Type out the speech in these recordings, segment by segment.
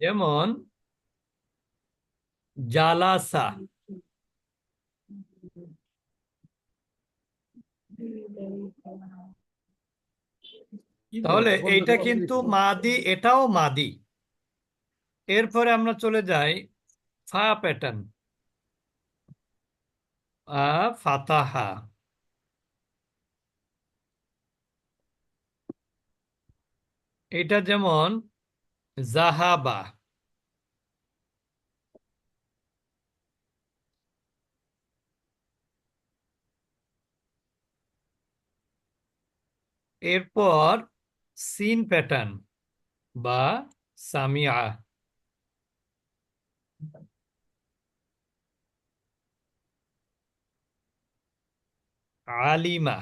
যেমন, জালাসা। তাহলে এইটা কিন্তু মাদি, এটাও মাদি। এরপরে আমরা চলে যাই, ফা প্যাটার্ন। ফাতাহা। এটা যেমন জাহাবা এরপর সিন প্যাটার্ন বা সামিয়া। আলিমা।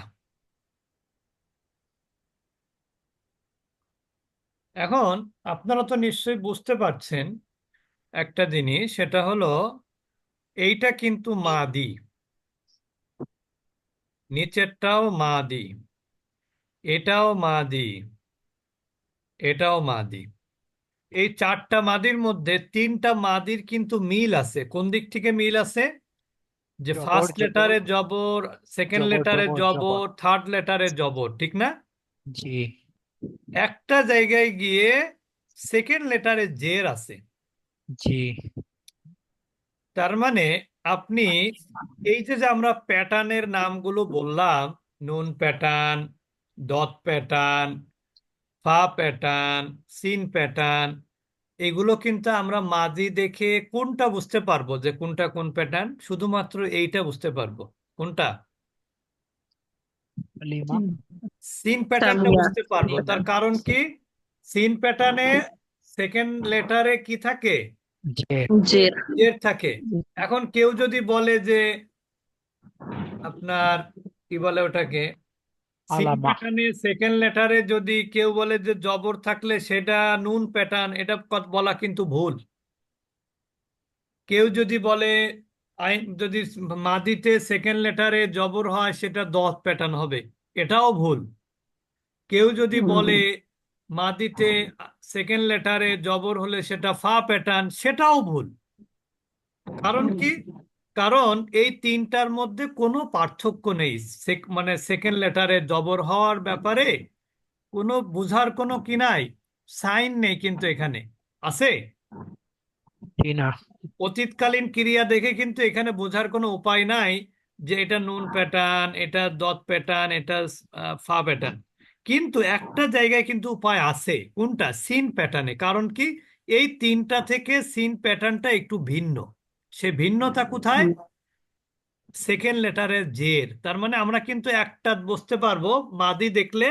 এখন আপনারা তো নিশ্চয়ই বুঝতে পারছেন একটা জিনিস সেটা হলো এইটা কিন্তু মাদি। নিচেরটাও মাদি এটাও মাদি এটাও মাদি। এই চারটা মাদির মধ্যে তিনটা মাদির কিন্তু মিল আছে। কোন দিক থেকে মিল আছে? যে ফার্স্ট। লেটারে জবর সেকেন্ড লেটারে জবর। থার্ড লেটারে জবর ঠিক না? জি। একটা জায়গায় গিয়ে সেকেন্ড লেটারে জের আছে। জি। তার মানে আপনি এই যে যে আমরা প্যাটার্নের নামগুলো বললাম নুন প্যাটার্ন ডট প্যাটার্ন ফা প্যাটার্ন সিন প্যাটার্ন এগুলো কিন্তু আমরা মাঝি দেখে কোনটা বুঝতে পারব যে কোনটা কোন প্যাটার্ন শুধুমাত্র এইটা বুঝতে পারব। কোনটা? লিমা। সিন প্যাটার্নটা। বুঝতে পারব। তার কারণ কি? সিন প্যাটার্নে সেকেন্ড লেটারে কি থাকে? যে জের। জের থাকে। এখন কেউ যদি বলে যে আপনার কি বলে ওটাকে? প্যাটার্নে সেকেন্ড লেটারে যদি কেউ বলে যে জবর থাকলে সেটা নুন প্যাটার্ন এটা বলা কিন্তু ভুল। কেউ যদি বলে আইন যদি মাদিতে সেকেন্ড লেটারে জবর হয় সেটা দশ প্যাটার্ন হবে। এটাও ভুল। কেউ যদি বলে মাদিতে সেকেন্ড লেটারে জবর হলে সেটা ফা প্যাটার্ন সেটাও ভুল। কারণ কি? কারণ এই তিনটার মধ্যে কোনো পার্থক্য নেই। মানে সেকেন্ড লেটারে জবর হওয়ার ব্যাপারে কোনো বুঝার কোনো কি নাই? সাইন নেই কিন্তু এখানে। আছে? জি না। অতীতকালীন ক্রিয়া দেখে কিন্তু এখানে বোঝার কোনো উপায় নাই যে এটা নুন প্যাটার্ন এটা দত প্যাটার্ন এটা ফা প্যাটার্ন কিন্তু একটা জায়গায় কিন্তু উপায় আছে। কোনটা? সিন প্যাটার্নে কারণ কি? এই তিনটা থেকে সিন প্যাটার্নটা একটু ভিন্ন। সে ভিন্নতা কোথায়? সেকেন্ড লেটারের জের তার মানে আমরা কিন্তু একটা বুঝতে পারব মাদি দেখলে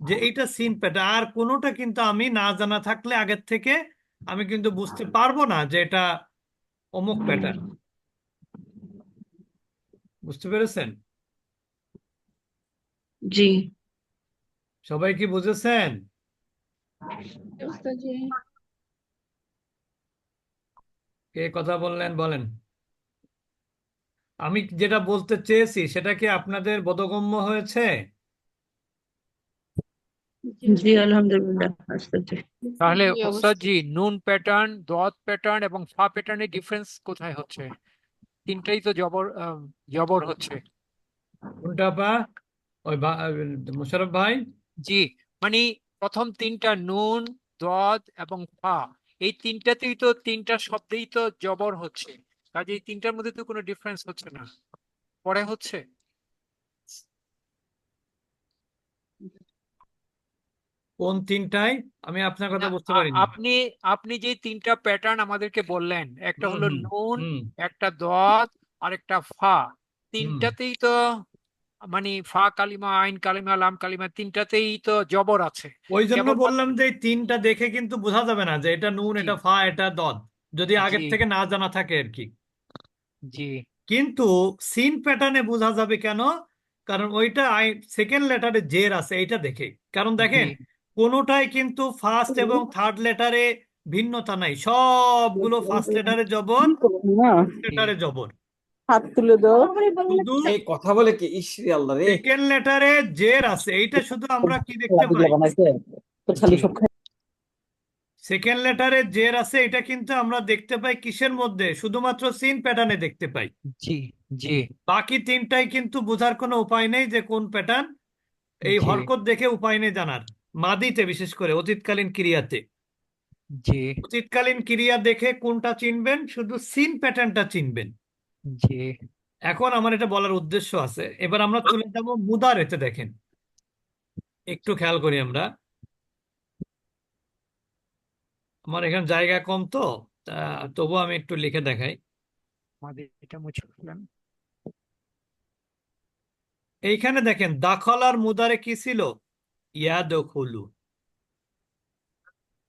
যে এইটা সিন প্যাটার্ন আর কোনোটা কিন্তু আমি না জানা থাকলে আগের থেকে আমি কিন্তু বুঝতে পারব না যে এটা অমুক প্যাটার্ন বুঝতে পেরেছেন? জি। সবাই কি বুঝেছেন? কে কথা বললেন বলেন। আমি যেটা বলতে চেয়েছি সেটা কি আপনাদের বোধগম্য হয়েছে? জি আলহামদুলিল্লাহ তাহলে ওস্তাদ জি নুন প্যাটার্ন দত প্যাটার্ন এবং ফা প্যাটার্নের ডিফারেন্স কোথায় হচ্ছে? তিনটাই তো জবর আহ, জবর হচ্ছে। কোনটা পা ওই মোশাররফ ভাই? জি মানে প্রথম তিনটা নুন দদ এবং ফা এই তিনটাতেই তো তিনটা শব্দেই তো জবর হচ্ছে। কাজে এই তিনটার মধ্যে তো কোনো ডিফারেন্স হচ্ছে না। পরে হচ্ছে? কোন তিনটায়? আমি আপনার কথা বুঝতে পারিনি। আপনি আপনি যে তিনটা প্যাটার্ন আমাদেরকে বললেন একটা হলো নুন একটা দদ আর একটা ফা। তিনটাতেই তো মানে ফা কালিমা আইন কালিমা লাম কালিমা তিনটাতেই তো জবর আছে। ওই জন্য বললাম যে এই তিনটা দেখে কিন্তু বোঝা যাবে না যে এটা নুন। এটা ফা এটা দদ যদি আগের জি। থেকে না জানা থাকে আর কি। জি। কিন্তু সিন প্যাটার্নে বোঝা যাবে কেন? কারণ ওইটা সেকেন্ড লেটারে জের আছে এইটা দেখে। কারণ দেখেন জি কোনোটাই কিন্তু ফার্স্ট এবং থার্ড লেটারে ভিন্নতা নাই। সবগুলো ফার্স্ট লেটারে জবর লেটারে জবর হাত তুলে দাও। শুধু এই কথা বলে কি? ইসরি আল্লাহ রে। সেকেন্ড লেটারে জের আছে। এইটা শুধু আমরা কি দেখতে পাই? সেকেন্ড লেটারে জের আছে এটা কিন্তু আমরা দেখতে পাই কিসের মধ্যে? শুধুমাত্র সিন প্যাটার্নে দেখতে পাই। জি জি। বাকি তিনটাই কিন্তু বোঝার কোনো উপায় নেই যে কোন প্যাটার্ন এই হরকত দেখে উপায় নেই জানার। মাদিতে বিশেষ করে অতীতকালীন ক্রিয়াতে। জি। অতীতকালীন ক্রিয়া দেখে কোনটা চিনবেন? শুধু সিন প্যাটার্নটা চিনবেন। জি। এখন আমার এটা বলার উদ্দেশ্য আছে। এবার আমরা চলে যাব মুদারেতে দেখেন। একটু খেয়াল করি আমরা। আমার এখানে জায়গা কম তো তবু আমি একটু লিখে দেখাই। এইখানে দেখেন দাখলার মুদারে কি ছিল? ইয়াদখুলু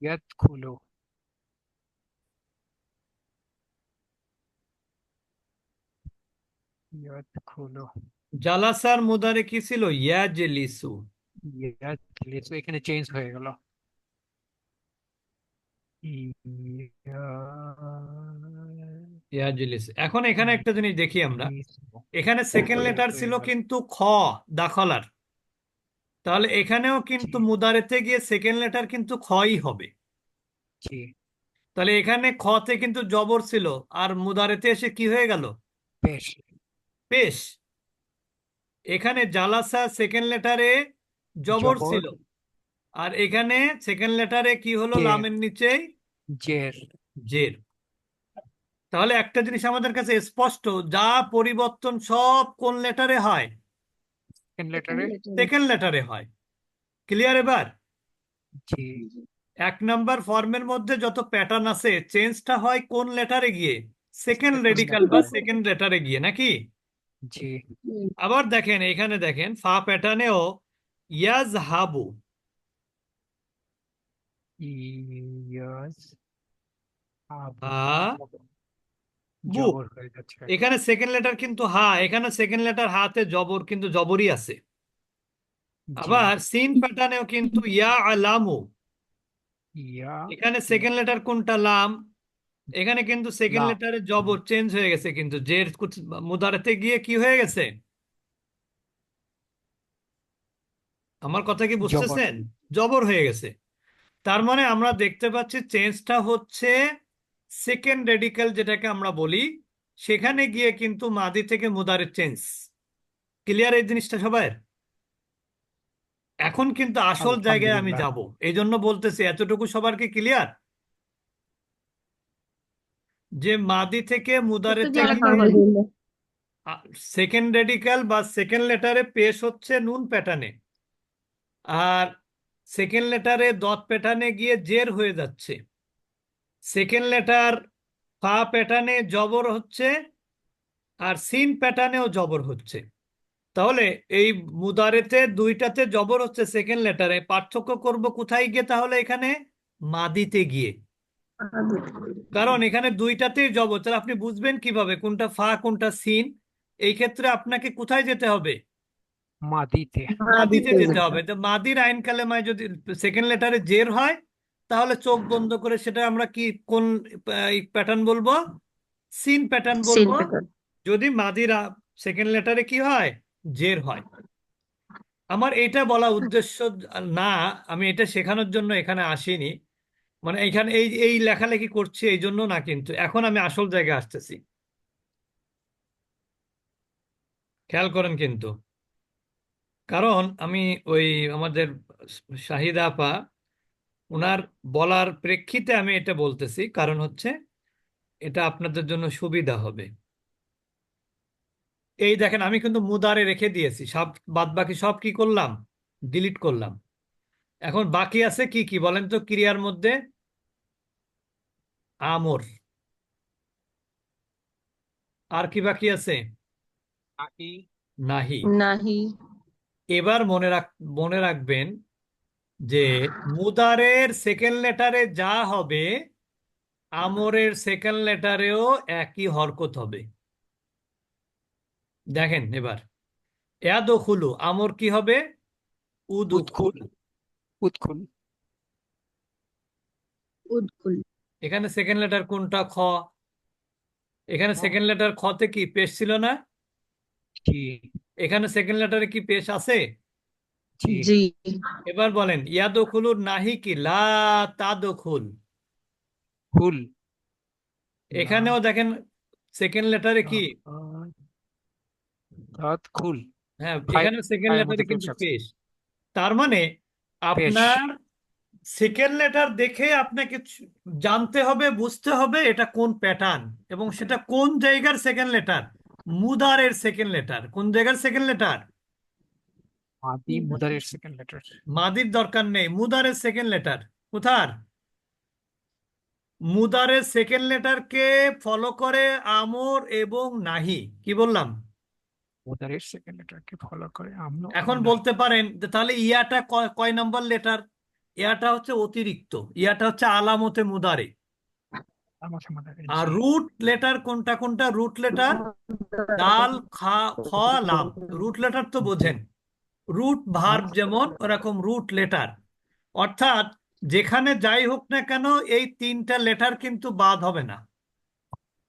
ইয়াদ খুলো জালাসার মুদারে কি ছিল ইয়াজলিসু ইয়াদ লিসু এখানে চেঞ্জ হয়ে গেল ইয়াজলিসু এখন এখানে একটা জিনিস দেখি আমরা এখানে সেকেন্ড লেটার ছিল কিন্তু খ দাখলার তাহলে এখানেও কিন্তু মুদারেতে গিয়ে সেকেন্ড লেটার কিন্তু খই হবে। জি। তাহলে এখানে খতে কিন্তু জবর ছিল আর মুদারেতে এসে কি হয়ে গেল? বেশ। পেশ এখানে জালাসা সেকেন্ড লেটারে জবর। ছিল আর এখানে সেকেন্ড লেটারে কি হলো। লামের নিচেই জের। জের। তাহলে একটা জিনিস আমাদের কাছে স্পষ্ট যা পরিবর্তন সব কোন লেটারে হয়? সেকেন্ড লেটারে সেকেন্ড লেটারে হয়। ক্লিয়ার এবার? জি। এক নাম্বার ফর্মের মধ্যে যত প্যাটার্ন আছে চেঞ্জটা হয় কোন লেটারে গিয়ে? সেকেন্ড রেডিকাল বা সেকেন্ড লেটারে গিয়ে নাকি? জি। আবার দেখেন এখানে দেখেন ফা প্যাটার্নেও ইয়াজ হাবু। ইয়াস আবু হা বু। জবর হয়ে যাচ্ছে এখানে সেকেন্ড লেটার কিন্তু হা এখানে সেকেন্ড লেটার হাতে জবর কিন্তু জবরই আছে। আবার সিন প্যাটার্নেও কিন্তু ইয়া আলামু ইয়া এখানে সেকেন্ড লেটার কোনটা? লাম। এখানে কিন্তু সেকেন্ড লাম। লেটারে জবর চেঞ্জ হয়ে গেছে কিন্তু। জের কুছ- মুদারাতে গিয়ে কি হয়ে গেছে? আমার কথা কি বুঝতেছেন? জবর হয়ে গেছে। তার মানে আমরা দেখতে পাচ্ছি চেঞ্জটা হচ্ছে সেকেন্ড রেডিক্যাল যেটাকে আমরা বলি সেখানে গিয়ে কিন্তু মাদি থেকে মুদারের চেঞ্জ ক্লিয়ার এই জিনিসটা সবাই? এখন কিন্তু আসল জায়গায় আমি যাব। এই জন্য বলতেছি এতটুকু সবার কি ক্লিয়ার যে মাদি থেকে মুদারের সেকেন্ড রেডিক্যাল বা সেকেন্ড লেটারে পেশ হচ্ছে নুন প্যাটার্নে আর সেকেন্ড লেটারে দত প্যাটার্নে গিয়ে জের হয়ে যাচ্ছে। সেকেন্ড লেটার ফা প্যাটার্নে জবর হচ্ছে আর সিন প্যাটার্নেও জবর হচ্ছে। তাহলে এই মুদারেতে দুইটাতে জবর হচ্ছে সেকেন্ড লেটারে পার্থক্য করব কোথায় গিয়ে তাহলে এখানে? মাদিতে গিয়ে। কারণ এখানে দুইটাতেই জবর। তাহলে আপনি বুঝবেন কীভাবে কোনটা ফা কোনটা সিন এই ক্ষেত্রে আপনাকে কোথায় যেতে হবে? মাদিতে। মাদিতে যেতে হবে। তো মাদির আইন কালেমায় যদি সেকেন্ড লেটারে জের হয় তাহলে চোখ বন্ধ করে সেটা আমরা কি কোন প্যাটার্ন বলব? সিন প্যাটার্ন বলব? যদি মাদির সেকেন্ড লেটারে কি হয়? জের হয়। আমার এটা বলা উদ্দেশ্য না আমি এটা শেখানোর জন্য এখানে আসিনি। মানে এখানে এই এই লেখালেখি করছি এই জন্য না কিন্তু এখন আমি আসল জায়গায় আসতেছি। খেয়াল করেন কিন্তু। কারণ আমি ওই আমাদের শাহিদা আপা ওনার বলার প্রেক্ষিতে আমি এটা বলতেছি কারণ হচ্ছে এটা আপনাদের জন্য সুবিধা হবে। এই দেখেন আমি কিন্তু মুদারে রেখে দিয়েছি। সব বাদ বাকি সব কি করলাম? ডিলিট করলাম। এখন বাকি আছে কি কি বলেন তো? ক্রিয়ার মধ্যে আমর। আর কি বাকি আছে? নাহি। নাহি। এবার মনে রাখ মনে রাখবেন যে মুদারের সেকেন্ড লেটারে যা হবে আমরের সেকেন্ড লেটারেও একই হরকত হবে। দেখেন এবার। ইয়াদখুলু আমর কি হবে? উদখুল। উৎকুল উদকুল এখানে সেকেন্ড লেটার কোনটা? খ। এখানে খ। সেকেন্ড লেটার খতে কি পেশ ছিল না? এখানে সেকেন্ড লেটারে কি পেশ আছে? জি। জি। এবার বলেন ইয়াদখুলুর নাহি কি? লা তাদখুল। খুল এখানেও দেখেন সেকেন্ড লেটারে কি? দাঁত খুল হ্যাঁ এখানে সেকেন্ড লেটারে কিন্তু পেশ। তার মানে আপনার সেকেন্ড লেটার দেখে আপনাকে জানতে হবে বুঝতে হবে এটা কোন প্যাটার্ন এবং সেটা কোন জায়গার সেকেন্ড লেটার মুদারের সেকেন্ড লেটার কোন জায়গার সেকেন্ড লেটার মাদি মুদারের সেকেন্ড লেটার মাদির দরকার নেই মুদারের সেকেন্ড লেটার কোথার? মুদারের সেকেন্ড লেটারকে ফলো করে আমর এবং নাহি। কি বললাম? মুদারের সেকেন্ড লেটারকে ফলো করে আমনো এখন বলতে পারেন যে তাহলে ইয়াটা কয় কয় নাম্বার লেটার ইয়াটা হচ্ছে অতিরিক্ত ইয়াটা হচ্ছে আলামতে মুদারে। আর রুট লেটার কোনটা কোনটা? রুট লেটার ডাল খা খ লাম। রুট লেটার তো বোঝেন। রুট ভার্ব যেমন ওরকম রুট লেটার অর্থাৎ যেখানে যাই হোক না কেন এই তিনটা লেটার কিন্তু বাদ হবে না।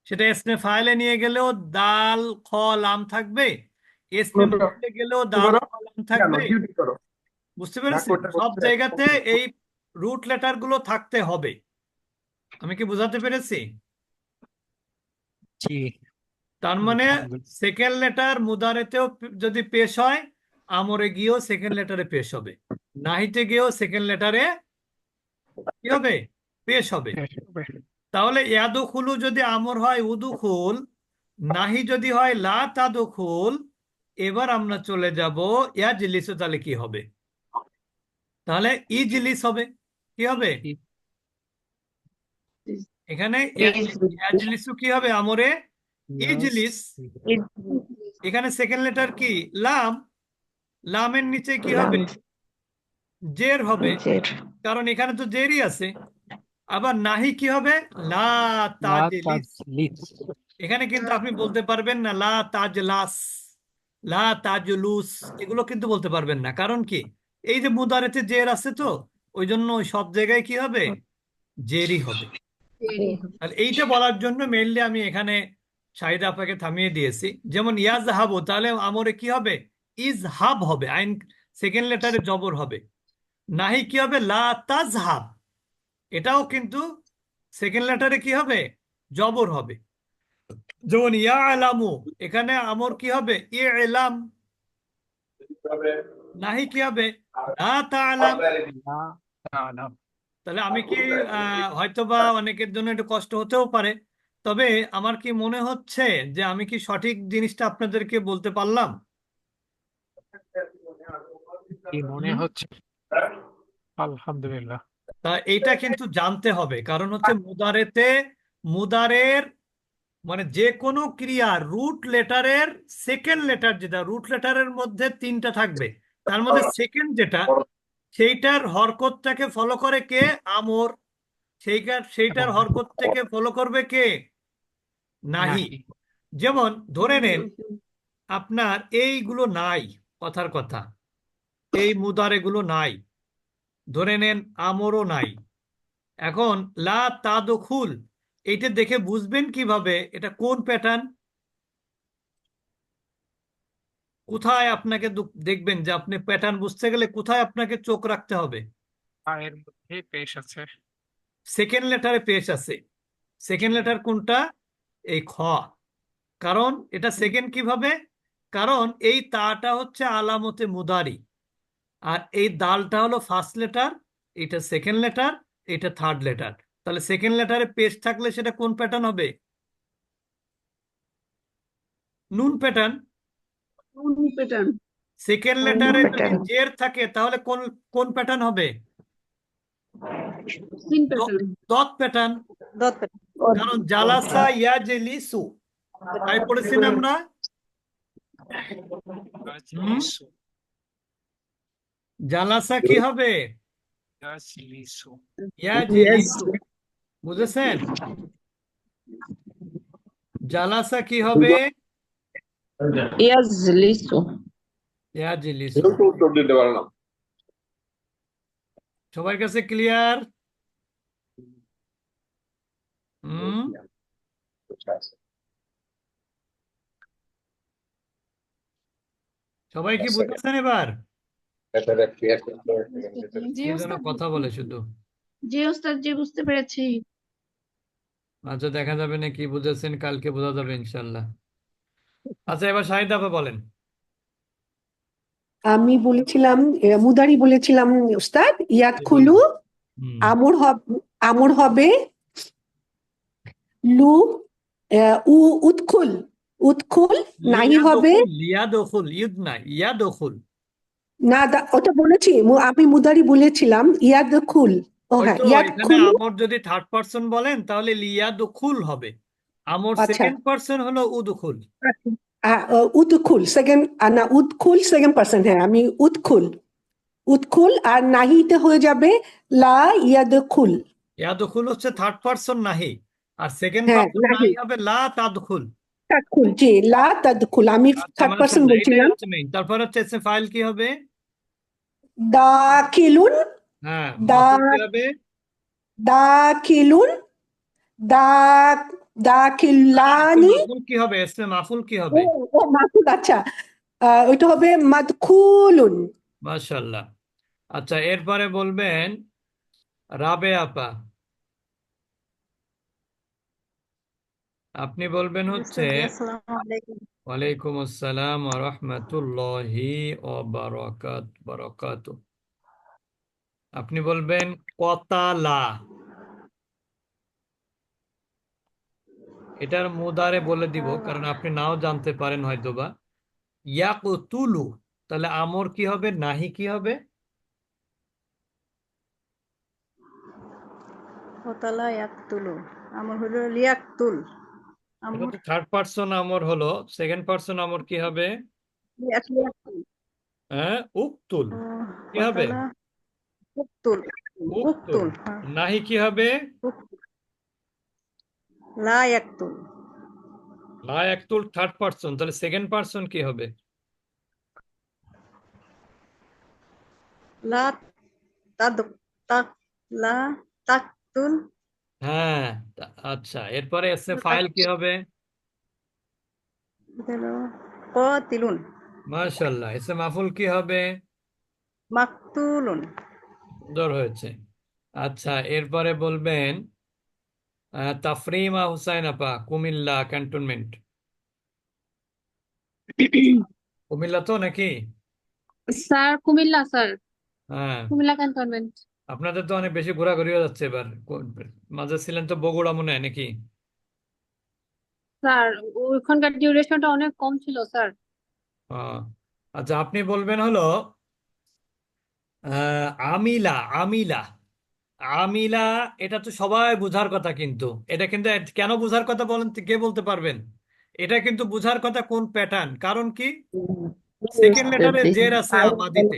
সেটা এসমে ফাইলে নিয়ে গেলেও দাল খ লাম থাকবে। এসমে করো। ফাইলে গেলেও দাল খ লাম থাকবে। বুঝতে পেরেছেন? করতে সব জায়গাতে এই রুট লেটারগুলো থাকতে হবে। আমি কি বোঝাতে পেরেছি? তার মানে সেকেন্ড লেটার মুদারেতেও যদি পেশ হয় আমরে গিয়েও সেকেন্ড লেটারে পেশ হবে। নাহিতে গিয়েও সেকেন্ড লেটারে কি হবে? পেশ হবে। তাহলে ইয়াদুখুলু যদি আমর হয় উদুখুল। নাহি যদি হয় লা তাদুখুল। এবার আমরা চলে যাব ইয়াজলিসু তাহলে কি হবে? তাহলে ইজলিস হবে। কি হবে? ই- এখানে ইয়াজলিসু কি হবে আমরে? ইজলিস। এখানে সেকেন্ড লেটার কি? লাম। লামের নিচে কি হবে? জের হবে। কারণ এখানে তো জেরই আছে। আবার নাহি কি হবে? লা তাজলিস এখানে কিন্তু আপনি বলতে পারবেন না লা তাজলাস লা তাজলুস এগুলো কিন্তু বলতে পারবেন না। কারণ কি? এই যে মুদারেতে জের আছে তো ওই জন্য ওই সব জায়গায় কি হবে? জেরই হবে। তাহলে এইটা বলার জন্য মেইনলি আমি এখানে শাহিদা আপাকে থামিয়ে দিয়েছি। যেমন ইয়াজহাবু তাহলে আমরে কি হবে? ইজহাব হবে আইন সেকেন্ড লেটারে জবর হবে। নাহি কি হবে? লা তাজ হাব এটাও কিন্তু সেকেন্ড লেটারে কি হবে? জবর হবে। যেমন ইয়া আলামু এখানে আমর কি হবে? ইয়ে এলাম নাহি কি হবে? তাহলে আমি কি হয়তোবা অনেকের জন্য একটু কষ্ট হতেও পারে। তবে আমার কি মনে হচ্ছে যে আমি কি সঠিক জিনিসটা আপনাদেরকে বলতে পারলাম? কি মনে হচ্ছে? আলহামদুলিল্লাহ। তা এইটা কিন্তু জানতে হবে। কারণ হচ্ছে মুদারেতে মুদারের মানে যে কোনো ক্রিয়ার রুট লেটারের সেকেন্ড লেটার যেটা রুট লেটারের মধ্যে তিনটা থাকবে। তার মধ্যে সেকেন্ড যেটা সেইটার হরকতটাকে ফলো করে কে? আমর। সেইটার সেইটার হরকত থেকে ফলো করবে কে? নাহি। যেমন ধরে নেন আপনার এইগুলো নাই কথার কথা। এই মুদারেগুলো নাই। ধরে নেন আমরও নাই। এখন লা তাদখুল এইটা দেখে বুঝবেন কীভাবে? এটা কোন প্যাটার্ন কোথায় আপনাকে দেখবেন যে আপনি প্যাটার্ন বুঝতে গেলে কোথায় আপনাকে চোখ রাখতে হবে? পায়ের মধ্যে পেশ আছে। সেকেন্ড লেটারে পেশ আছে। সেকেন্ড লেটার কোনটা? এই খ। কারণ এটা সেকেন্ড কীভাবে? কারণ এই তাটা হচ্ছে আলামতে মুদারি। আর এই দালটা হলো ফার্স্ট লেটার এটা সেকেন্ড লেটার এটা থার্ড লেটার তাহলে সেকেন্ড লেটারে পেশ থাকলে সেটা কোন প্যাটার্ন হবে? নুন প্যাটার্ন প্যাটার্ন সেকেন্ড নুন লেটারে যদি জের থাকে তাহলে কোন কোন প্যাটার্ন হবে? সিন দত প্যাটার্ন কারণ জালাসা ইয়াজলিসু তাই পড়েছি না আমরা? জালাসা কি হবে? বুঝেছেন? জালাসা কি হবে? সবার কাছে ক্লিয়ার হুম? সবাই কি বুঝেছেন এবার? জি ওস্তাদ। কথা বলে শুধু। জি ওস্তাদ জি বুঝতে পেরেছি। আচ্ছা দেখা যাবে না কি বুঝেছেন কালকে বোঝা যাবে ইনশাল্লাহ আচ্ছা এবার শাহিদ আপা বলেন। আমি বলেছিলাম মুদারি বলেছিলাম উস্তাদ ইয়াদ খুলু আমর হবে আমর হবে লু আহ, উ উৎকুল উৎকুল নাই হবে। লিয়াদখুল ইউদ না ইয়াদখুল না দা- ওটা বলেছি আমি মুদারি বলেছিলাম ইয়াদ খুল। ও হ্যাঁ এখানে খুলু। আমর যদি থার্ড পারসন বলেন তাহলে লিয়াদখুল হবে। আমর আচ্ছা। সেকেন্ড পারসন হলো উদখুল আহ, আহ, সেকেন্ড না উৎকুল সেকেন্ড পার্সন হ্যাঁ আমি উৎকুল উৎকুল আর নাহিতে হয়ে যাবে লা ইয়াদ খুল। ইয়াদখুল হচ্ছে থার্ড পারসন নাহি আর সেকেন্ড হ্যাঁ, পারসন নাহি। নাহি হবে লা তাদখুল তাদখুল জি লা তাদখুল আমি আচ্ছা থার্ড পার্সন মাশাআল্লাহ এটাই বলছিলাম। হচ্ছে তারপর হচ্ছে এসে ফাইল কি হবে? দাখিলুন হ্যাঁ মাফুল দাখিলুন দা দাখিলানি মাফুল কি হবে? এসমে মাফুল কি হবে? ও মাকুদ আচ্ছা। আহ, ওইটা হবে মাদখুলুন। মাশাআল্লাহ। আচ্ছা এরপরে বলবেন রাবে আপা। আপনি বলবেন হচ্ছে আসসালামু আলাইকুম। ওয়ালাইকুম আসসালাম ওয়া রাহমাতুল্লাহি ওয়া বারাকাত বারাকাতু আপনি বলবেন, কতালা এটার মুদারে বলে দিব, কারণ আপনি নাও জানতে পারেন হয়তোবা। ইয়াকতুলু, তাহলে আমর কি হবে, নাহি কি হবে? কতালা ইয়াকতুলু, আমর হলো লিয়াকতুল। থার্ড পারসন আমর হলো সেকেন্ড পারসন আমর কি হবে? হ্যাঁ উকতুল। ও, কি হবে? কতালা উকতুল। উকতুল। হ্যাঁ। নাহি কি হবে? লা ইয়াকতুল লা একতুল থার্ড পারসন তাহলে সেকেন্ড পারসন কি হবে? লা তাদ তাক লা তাকতুল হ্যাঁ আচ্ছা। এরপরে এসে ফাইল কি হবে? কাতিলুন মাশাআল্লাহ। এসে মাফুল কি হবে? মাকতুলুন। সুন্দর হয়েছে। আচ্ছা এরপরে বলবেন আহ, তাফরিমা হুসাইন আপা কুমিল্লা ক্যান্টনমেন্ট। কুমিল্লা তো নাকি? Sir Comilla sir. হ্যাঁ। কুমিল্লা ক্যান্টনমেন্ট। আপনাদের তো অনেক বেশি ঘোরাঘুরি হয়ে যাচ্ছে এবার। মাঝে ছিলেন তো বগুড়া মনে হয় নাকি? স্যার ওইখানকার ডিউরেশনটা অনেক কম ছিল স্যার। আহ, আচ্ছা আপনি বলবেন হলো আহ, আমিলা আমিলা আমিলা এটা তো সবাই বোঝার কথা কিন্তু। এটা কিন্তু কেন বোঝার কথা বলেন কে বলতে পারবেন? এটা কিন্তু বোঝার কথা কোন প্যাটার্ন কারণ কি? সেকেন্ড লেটারে জের আছে মাদিতে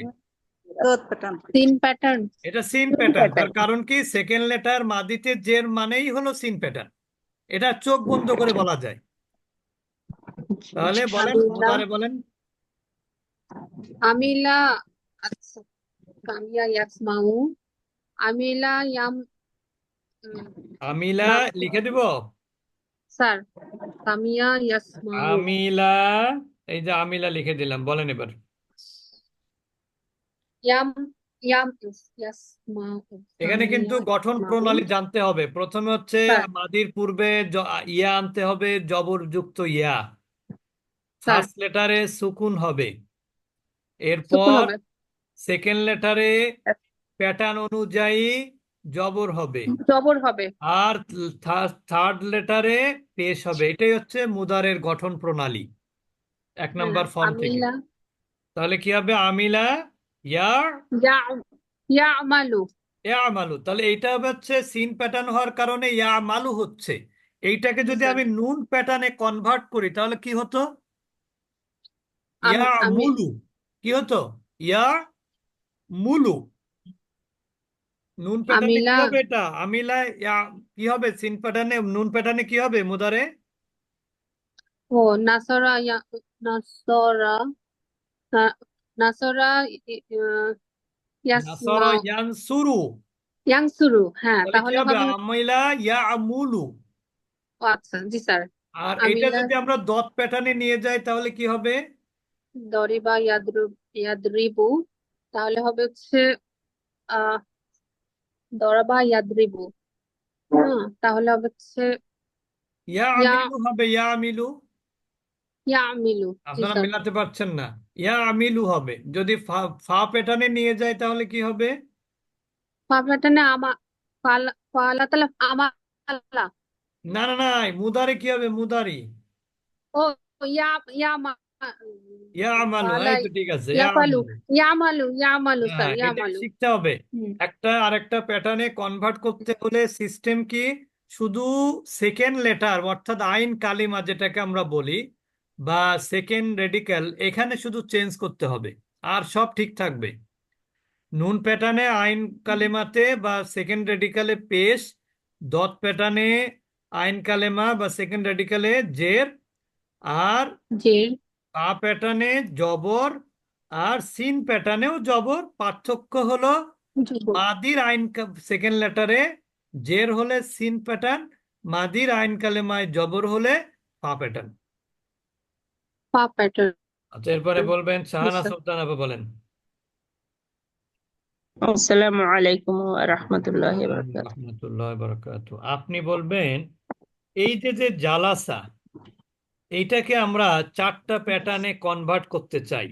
প্যাটার্ন এটা সিন প্যাটার্ন তার কারণ কি? সেকেন্ড লেটার মাদিতে জের মানেই হলো সিন প্যাটার্ন এটা চোখ বন্ধ করে বলা যায়। তাহলে বলেন আমিলা। বলেন? আমিলা আচ্ছা কামিয়া ইয়াসমাউ আমিলা ইয়াম আমিলা লিখে দিব? স্যার কামিয়া ইয়াসমাউ আমিলা এই যে আমিলা লিখে দিলাম বলেন এবার। ইয়াম ইয়াম ইয়াসমাউ এখানে কিন্তু গঠন প্রণালী জানতে হবে। প্রথমে হচ্ছে মাদির পূর্বে ইয়া আনতে হবে যবরযুক্ত ইয়া। ফার্স্ট লেটারে সুকুন হবে। এরপর সেকেন্ড লেটারে প্যাটার্ন অনুযায়ী জবর হবে। জবর হবে। আর থার্ড লেটারে পেশ হবে। এটাই হচ্ছে মুদারের গঠন প্রণালী। এক নাম্বার ফর্ম থেকে। তাহলে কি হবে? আমিলা ইয়া ইয়া ইয়ামালু। ইয়ামালু। তাহলে হবে হচ্ছে সিন প্যাটার্ন হওয়ার কারণে ইয়ামালু হচ্ছে। এইটাকে যদি আমি নুন প্যাটার্নে কনভার্ট করি তাহলে কি হতো? ইয়ামুলু। কি হতো? ইয়া মুলু নুন প্যাটার্নে কি হবে এটা? আমিলা ইয়া কি হবে? সিন প্যাটার্নে নুন প্যাটার্নে কি হবে মুদারে? ও নাসরা ইয়া নাসরা নাসরা নাসারা ইয়াসমাউ ইয়ানসুরু হ্যাঁ তাহলে হবে? ইয়ামুলু আচ্ছা জি স্যার। আর এটা যদি আমরা দত প্যাটার্নে নিয়ে যাই তাহলে কি হবে? দরিবা ইয়াদরু ইয়াদরিবু তাহলে হবে হচ্ছে আহ দরাবা ইয়াদরিবু হ্যাঁ তাহলে হবে হচ্ছে ইয়া ইয়া আমিলু হবে ইয়া ইয়ামিলু জি আপনারা মেলাতে পারছেন না। ইয়া আমিলু হবে। যদি ফা ফা প্যাটার্নে নিয়ে যায় তাহলে কি হবে? ফা প্যাটার্নে আমা ফালা ফালা তাহলে আমালা। না না না মুদারে কি হবে? মুদারি। ও ইয়া ইয়া মা ইয়া এই তো ঠিক আছে ইয়া ইয়ামালু ইয়ামালু স্যার হ্যাঁ ইয়ামালু শিখতে হবে। একটা আরেকটা প্যাটার্নে কনভার্ট করতে হলে সিস্টেম কি? শুধু সেকেন্ড লেটার অর্থাৎ আইন কালিমা যেটাকে আমরা বলি বা সেকেন্ড রেডিক্যাল এখানে শুধু চেঞ্জ করতে হবে আর সব ঠিক থাকবে। নুন প্যাটার্নে আইন কালেমাতে বা সেকেন্ড রেডিক্যালে পেশ দত প্যাটার্নে আইন কালেমা বা সেকেন্ড রেডিক্যালে জের আর পা প্যাটার্নে জবর আর সিন প্যাটার্নেও জবর। পার্থক্য হলো মাদির আইন সেকেন্ড লেটারে জের হলে সিন প্যাটার্ন মাদির আইন কালেমায় জবর হলে পা প্যাটার্ন পা প্যাটার্ন আচ্ছা এরপরে বলবেন স্যার। সুলতান আপা বলেন। আসসালামু আলাইকুম ওয়া রাহমাতুল্লাহি ওয়া বারাকাতুহু। রহমতুল্লাহ বারাকাতু আপনি বলবেন এই যে যে জালাসা এইটাকে আমরা চারটা প্যাটার্নে কনভার্ট করতে চাই।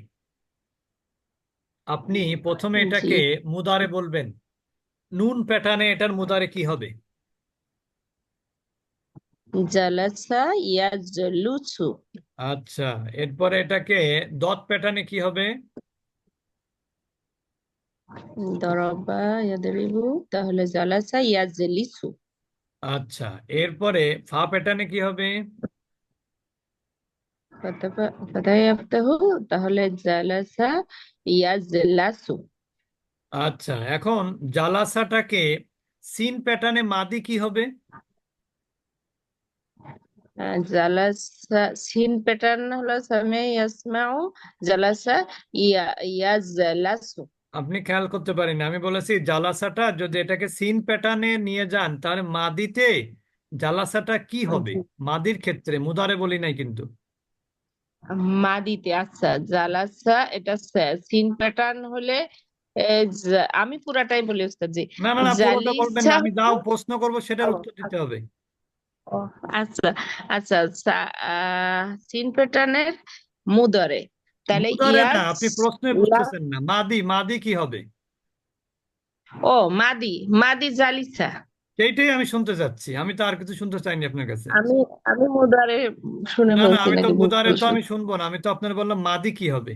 আপনি প্রথমে এটাকে মুদারে বলবেন। নুন প্যাটার্নে এটার মুদারে কি হবে? জালাসা ইয়াজলুসু। আচ্ছা এরপরে এটাকে দত প্যাটার্নে কি হবে? দরাবা ইয়াদরিবু তাহলে জালাসা ইয়াজলিসু। আচ্ছা এরপরে ফা প্যাটার্নে কি হবে? তাহলে জালাসা ইয়াজলাসু। আচ্ছা এখন জালাসাটাকে সিন প্যাটার্নে মাদি কি হবে? জালাসা সিন প্যাটার্ন হলো সামে ইয়াসমাউ জালাসা ইয়া ইয়াজলাসু আপনি খেয়াল করতে পারেন আমি বলেছি জালাসাটা যদি এটাকে সিন প্যাটার্নে নিয়ে যান তাহলে মাদিতে জালাসাটা কি হবে? মাদির ক্ষেত্রে মুদারে বলি নাই কিন্তু। মাদিতে আচ্ছা জালাসা এটা সিন প্যাটার্ন হলে আমি পুরাটাই বলি ওস্তাদ জি না না না পুরোটা বলবেন না আমি যাও প্রশ্ন করব সেটার উত্তর দিতে হবে। ও, আচ্ছা আচ্ছা আহ, সিন প্যাটার্নের মুদরে। তাহলে ইয়াজ আপনি প্রশ্নে বুঝতেছেন না। মাদি মাদি কি হবে? ও মাদি মাদি জালিসা। সেইটাই আমি শুনতে চাচ্ছি। আমি তো আর কিছু শুনতে চাইনি আপনার কাছে। আমি আমি মুদারে শুনে না না আমি তো মুদারে তো আমি শুনব না। আমি তো আপনার বললাম মাদি কি হবে।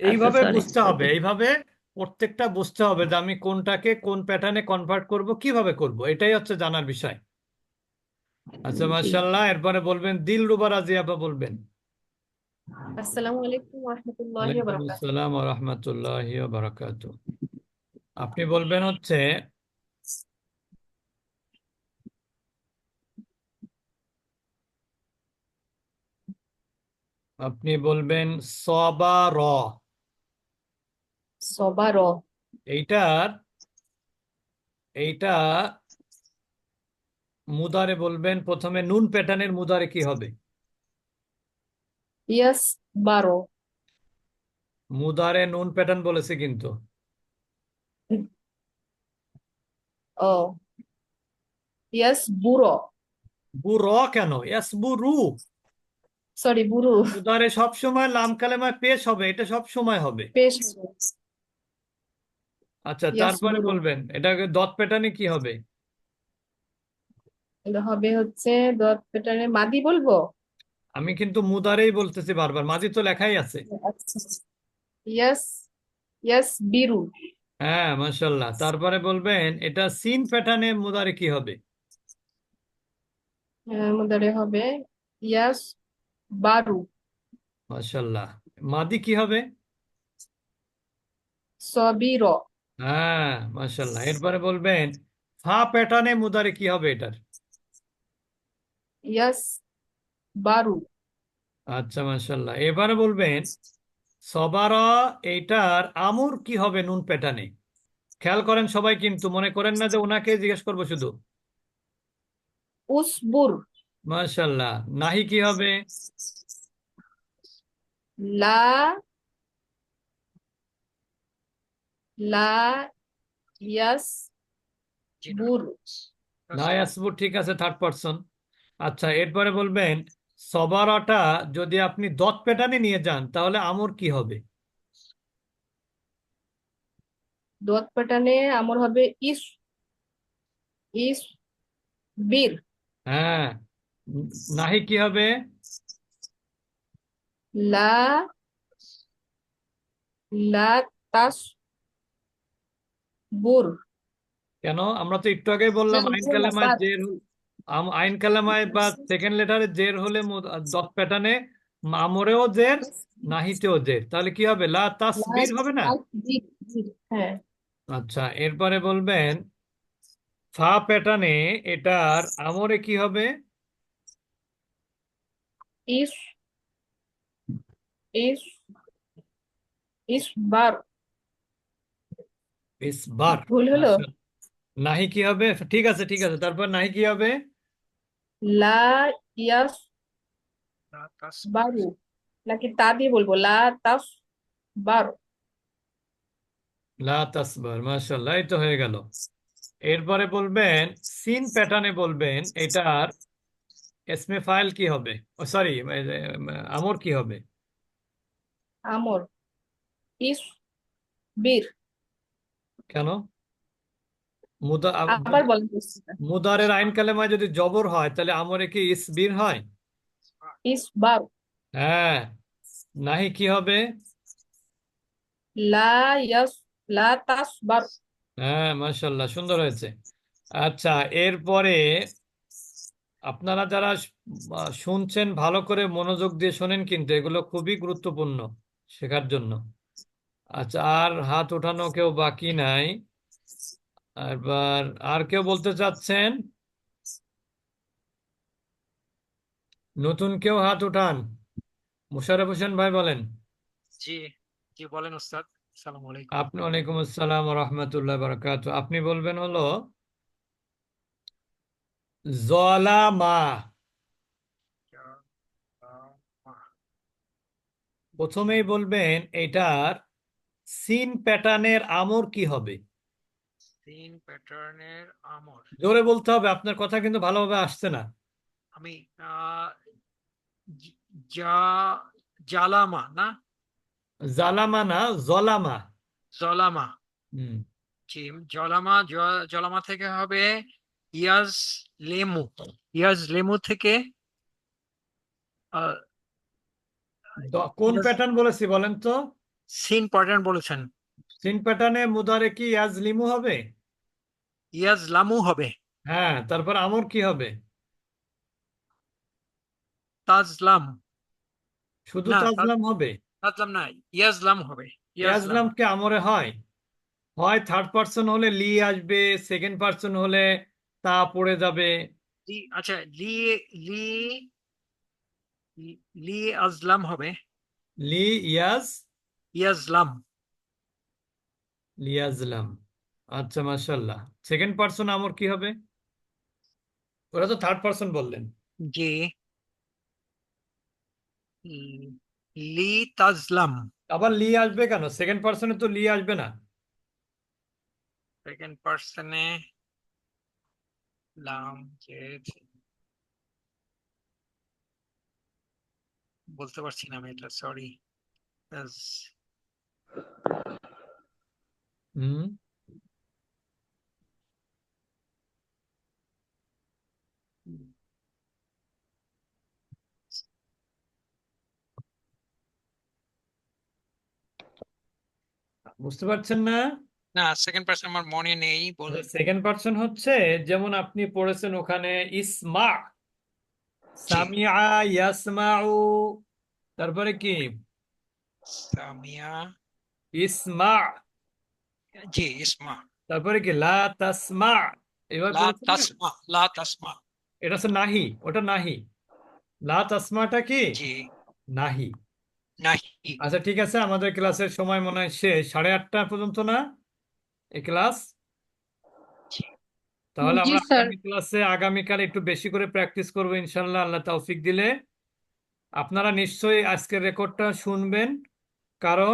এইভাবে sorry, বুঝতে. হবে। এইভাবে প্রত্যেকটা বুঝতে হবে যে আমি কোনটাকে কোন প্যাটার্নে কনভার্ট করব কীভাবে করব এটাই হচ্ছে জানার বিষয়। আচ্ছা মাশাআল্লাহ এরপরে বলবেন দিলরুবা রাজিয়া আপা বলবেন। আসসালামু আলাইকুম ওয়া রাহমাতুল্লাহি ওয়া বারাকাতুহু আসসালাম ওয়া রাহমাতুল্লাহি ওয়া বারাকাতু আপনি বলবেন হচ্ছে আপনি বলবেন সবার সবার এইটার এইটা মুদারে বলবেন প্রথমে নুন প্যাটার্নের মুদারে কি হবে? ইয়াস বারো। মুদারে নুন প্যাটার্ন বলেছে কিন্তু। ও। ইয়াস বুড়ো বু র কেন? ইয়াস বু রু সরি বুড়ো মুদারে সব সময় লাম কালেমায় পেশ হবে এটা সব সময় হবে। পেশ আচ্ছা তারপরে বলবেন এটাকে দত প্যাটার্নে কি হবে? এটা হবে হচ্ছে দত প্যাটার্নে মাদি বলব? আমি কিন্তু মুদারেই বলতেছি বারবার মাদি তো লেখাই আছে। ইয়াস ইয়াস বিরু হ্যাঁ মাশাল্লাহ তারপরে বলবেন এটা সিন প্যাটার্নে মুদারে কি হবে? আহ, মুদারে হবে। ইয়াস বারু মাশাল্লাহ মাদি কি হবে? সবির হ্যাঁ মাশাল্লাহ এরপরে বলবেন ফা প্যাটার্নে মুদারে কি হবে এটার? ইয়াস বারু আচ্ছা মাশাল্লাহ এবারে বলবেন সবারা এইটার আমুর কি হবে নুন প্যাটার্নে খেয়াল করেন সবাই কিন্তু মনে করেন না যে ওনাকে জিজ্ঞেস করব শুধু। উসবুর। মাশাল্লাহ নাহি কি হবে? লা লা ইয়াস। বুর ঠিক আছে থার্ড পারসন আচ্ছা এরপরে বলবেন সবারাটা যদি আপনি দত প্যাটার্নে নিয়ে যান তাহলে আমর কি হবে? দোয়াত প্যাটার্নে আমার হবে ইস ইস বীর। হ্যাঁ নাহি কি হবে? লা লা তাস বুর। কেন? আমরা তো একটু আগে বললাম আইন হল- আম- আইন কালামায় বা সেকেন্ড লেটারে জের হলে দত প্যাটার্নে আমরেও জের নাহিতেও জের। তাহলে কি হবে? লা তাসবির হবে না? আচ্ছা এরপরে বলবেন ফা প্যাটার্নে এটার আমরে কি হবে? ইস ইস ইসবার ইসবার ভুল হলো? আচ্ছা। নাহি কি হবে? ঠিক আছে ঠিক আছে। তারপর নাহি কি হবে? লা ইয়াস বারু। নাকি তা দিয়ে বলব? লা তাস বারু। লা তাসবার মাশাআল্লাহ এই তো হয়ে গেল। এরপরে বলবেন সিন প্যাটার্নে বলবেন এটার এসমে ফাইল কি হবে? ও সরি আমর কি হবে? আমর। ইস বীর। কেন? মুদা আবার বলেন মুদারের আইন কালেমায় যদি জবর হয় তাহলে আমরে কি ইসবির হয়? ইসবার হ্যাঁ। নাহি কি হবে? লা ইয়াস লা তাস বারু হ্যাঁ মাশাল্লাহ সুন্দর হয়েছে। আচ্ছা এরপরে আপনারা যারা শুনছেন ভালো করে মনোযোগ দিয়ে শোনেন কিন্তু এগুলো খুবই গুরুত্বপূর্ণ শেখার জন্য। আচ্ছা আর হাত ওঠানো কেউ বাকি নাই। এবার আর কেউ বলতে চাচ্ছেন? নতুন কেউ হাত উঠান। মোশাররফ হোসেন ভাই বলেন। জি জি বলেন ওস্তাদ। আসসালামু আলাইকুম। আপনি ওয়ালাইকুম আসসালাম রহমতুল্লাহ বারাকাত আপনি বলবেন হলো জলামা প্রথমেই বলবেন এটার সিন প্যাটার্নের আমর কি হবে? তিন প্যাটার্নের আমর। জোরে বলতে হবে আপনার কথা কিন্তু ভালোভাবে আসছে না। আমি জা জালামা না? জালামা না জলামা। জলামা। হুম। জলামা জলামা থেকে হবে ইয়াজ লেমু। ইয়াজ লেমু থেকে কোন প্যাটার্ন বলেছি বলেন তো? সিন প্যাটার্ন বলেছেন। সিন প্যাটার্নে মুদারে কি ইয়াজ লামু হবে? হ্যাঁ তারপর আমর কি হবে? তাজলাম শুধু না, তাজলাম হবে? তাজলাম না ইয়াজলাম হবে ইয়াজলাম ইয়াজলাম কি আমরে হয়? হয় থার্ড পারসন হলে লি আসবে সেকেন্ড পারসন হলে তা পড়ে যাবে। লি আচ্ছা লি লি লি আজলাম হবে। লি ইয়াজ? ইয়াজলাম লিয়াজলাম আচ্ছা মাশাল্লাহ। সেকেন্ড পারসন আমর কি হবে? ওরা তো থার্ড পারসন বললেন। জি। লি- তাজলাম। আবার লি আসবে কেন? সেকেন্ড পারসনে তো লি আসবে না। সেকেন্ড পার্সনে লাম বলতে পারছি না আমি এটা সরি হুম। বুঝতে পারছেন না? না সেকেন্ড পার্সন আমার মনে নেই সেকেন্ড পারসন হচ্ছে যেমন আপনি পড়েছেন ওখানে ইসমা। সামিআ ইয়াসমাউ। তারপরে কি? সামিয়া। ইসমা। জি ইসমা। তারপরে কি? লা তাসমা। এবার লা তাসমা লা তাসমা। এটা হচ্ছে নাহি ওটা নাহি। লা তাসমাটা কি? জি। নাহি। নাহি। আচ্ছা ঠিক আছে আমাদের ক্লাসের সময় মনে হয় শেষ। সাড়ে আটটা পর্যন্ত না? এই ক্লাস? তাহলে আমরা আগামী ক্লাসে আগামীকাল একটু বেশি করে প্র্যাকটিস করব ইনশাল্লাহ আল্লাহ তৌফিক দিলে। আপনারা নিশ্চয়ই আজকের রেকর্ডটা শুনবেন কারণ